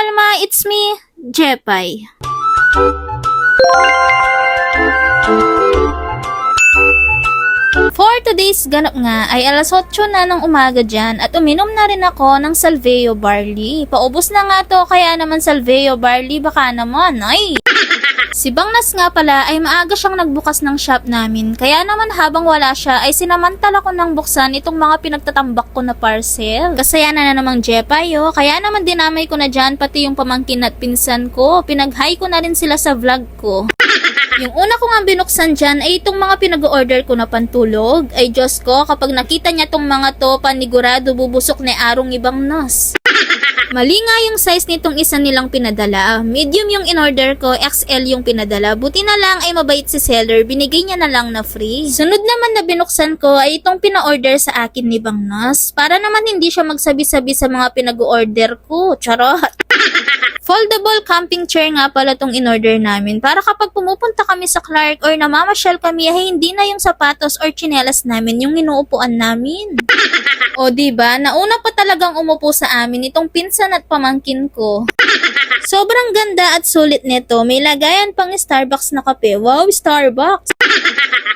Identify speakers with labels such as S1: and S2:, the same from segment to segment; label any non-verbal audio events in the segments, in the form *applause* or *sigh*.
S1: kalma, it's me, Jepay. For today's ganap nga ay alas 8 na ng umaga dyan at uminom na rin ako ng Salveo Barley. Paubos na nga to kaya naman Salveo Barley baka naman ay. Si Bangnas nga pala ay maaga siyang nagbukas ng shop namin kaya naman habang wala siya ay sinamantala ko ng buksan itong mga pinagtatambak ko na parcel. Kasaya na na namang Jepay oh, kaya naman dinamay ko na dyan pati yung pamangkin at pinsan ko. Pinag-hi ko na rin sila sa vlog ko. *laughs* Yung una ko nga binuksan dyan ay itong mga pinag-order ko na pantulog. Ay Diyos ko, kapag nakita niya tong mga to, panigurado bubusok ni Arong ibang nos. *laughs* Mali nga yung size nitong isa nilang pinadala. Medium yung in-order ko, XL yung pinadala. Buti na lang ay mabait si seller, binigay niya na lang na free. Sunod naman na binuksan ko ay itong pina-order sa akin ni Bang Nos. Para naman hindi siya magsabi-sabi sa mga pinag-order ko. Charot! *laughs* Foldable camping chair nga pala tong in-order namin para kapag pumupunta kami sa Clark or namamasyal kami ay hindi na yung sapatos or tsinelas namin yung inuupuan namin. o ba nauna pa talagang umupo sa amin itong pinsan at pamangkin ko. Sobrang ganda at sulit nito. May lagayan pang Starbucks na kape. Wow, Starbucks!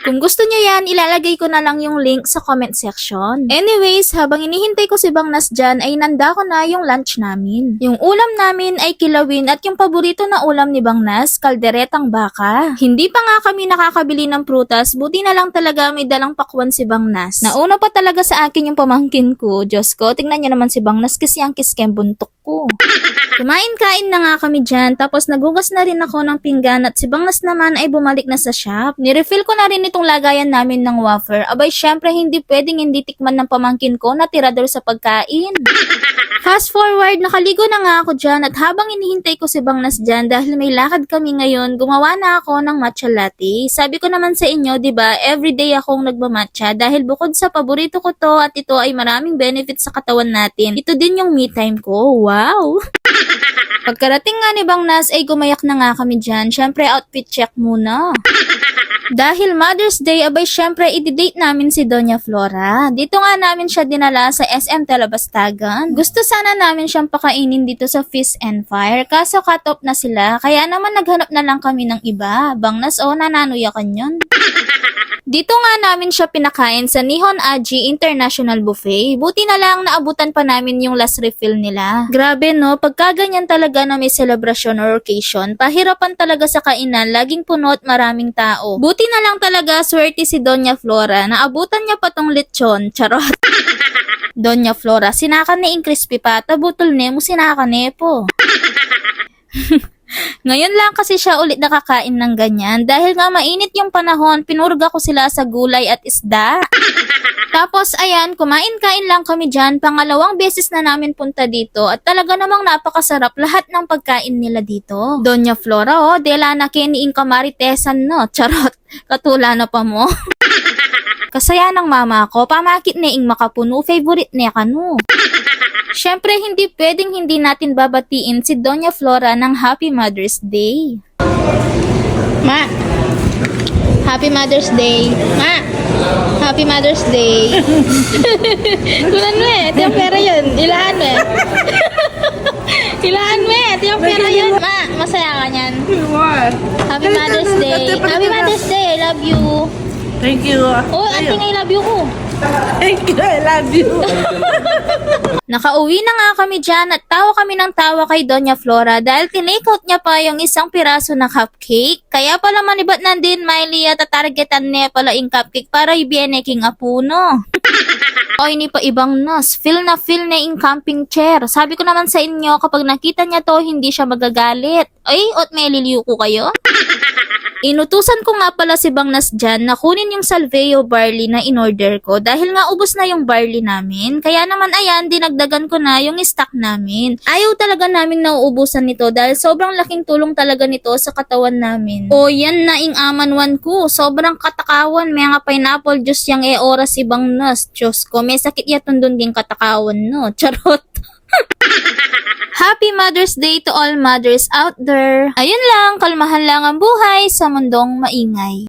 S1: Kung gusto niyo yan, ilalagay ko na lang yung link sa comment section. Anyways, habang inihintay ko si Bang Nas dyan, ay nanda ko na yung lunch namin. Yung ulam namin ay kilawin at yung paborito na ulam ni Bang Nas, kalderetang baka. Hindi pa nga kami nakakabili ng prutas, buti na lang talaga may dalang pakwan si Bang Nas. Nauna pa talaga sa akin yung pamangkin ko. Diyos ko, tingnan niyo naman si Bang Nas kasi ang kiskem buntok ko. *laughs* Kumain-kain na nga kami dyan, tapos nagugas na rin ako ng pinggan at si Bangas naman ay bumalik na sa shop. Nirefill ko na rin itong lagayan namin ng wafer. Abay, syempre hindi pwedeng hindi tikman ng pamangkin ko na tirador sa pagkain. *laughs* Fast forward, nakaligo na nga ako dyan at habang inihintay ko si Bangnas dyan dahil may lakad kami ngayon, gumawa na ako ng matcha latte. Sabi ko naman sa inyo, di ba, everyday akong nagmamatcha dahil bukod sa paborito ko to at ito ay maraming benefits sa katawan natin. Ito din yung me time ko. Wow! *laughs* Pagkarating nga ni Bang Nas ay gumayak na nga kami dyan. Syempre outfit check muna. *laughs* Dahil Mother's Day, abay syempre i-date namin si Doña Flora. Dito nga namin siya dinala sa SM Talabastagan. Gusto sana namin siyang pakainin dito sa Fish and Fire. Kaso cut off na sila, kaya naman naghanap na lang kami ng iba. Bang Nas, oh, nananuyakan yun. Dito nga namin siya pinakain sa Nihon Aji International Buffet. Buti na lang naabutan pa namin yung last refill nila. Grabe no, pagka ganyan talaga na may celebration or occasion, pahirapan talaga sa kainan, laging puno at maraming tao. Buti na lang talaga swerte si Doña Flora, naabutan niya pa tong lechon, charot. *laughs* Doña Flora, sinakan ni Ing Crispy pa, tabutol ne mo sinakan ne po. *laughs* Ngayon lang kasi siya ulit nakakain ng ganyan. Dahil nga mainit yung panahon, pinurga ko sila sa gulay at isda. *laughs* Tapos ayan, kumain-kain lang kami dyan. Pangalawang beses na namin punta dito at talaga namang napakasarap lahat ng pagkain nila dito. Doña Flora, oh, dela na kiniing kamaritesan no. Charot, *laughs* katula na pa mo. *laughs* Kasaya ng mama ko, pamakit na ing makapuno, favorite niya kanu. Siyempre, hindi pwedeng hindi natin babatiin si Doña Flora ng Happy Mother's Day. Ma, Happy Mother's Day. Ma, Happy Mother's Day. *laughs* Kunan mo eh, ito yung pera yun. Ilahan mo eh. *laughs* Ilahan mo eh, ito yung pera yun. Ma, masaya ka niyan. Happy Mother's Day. Happy Mother's Day, I love you.
S2: Thank you.
S1: Oh, ating I love you ko.
S2: Thank you. I love you. *laughs*
S1: Nakauwi na nga kami dyan at tawa kami ng tawa kay Doña Flora dahil tinake-out niya pa yung isang piraso na cupcake. Kaya pala manibat na din, Miley, at tatargetan niya pala yung cupcake para ibiene king apuno. o *laughs* ini pa ibang nos, feel na feel na yung camping chair. Sabi ko naman sa inyo, kapag nakita niya to, hindi siya magagalit. Ay, ot may liliw ko kayo? *laughs* Inutusan ko nga pala si Bang Nas dyan na kunin yung Salveo barley na in-order ko dahil nga ubos na yung barley namin. Kaya naman ayan, dinagdagan ko na yung stock namin. Ayaw talaga naming nauubusan nito dahil sobrang laking tulong talaga nito sa katawan namin. O yan na ing amanwan ko. Sobrang katakawan. May nga pineapple juice yung e oras si Bang Nas. Diyos ko, may sakit yatong dun din katakawan no. *laughs* Charot. Happy Mother's Day to all mothers out there. Ayun lang, kalmahan lang ang buhay sa mundong maingay.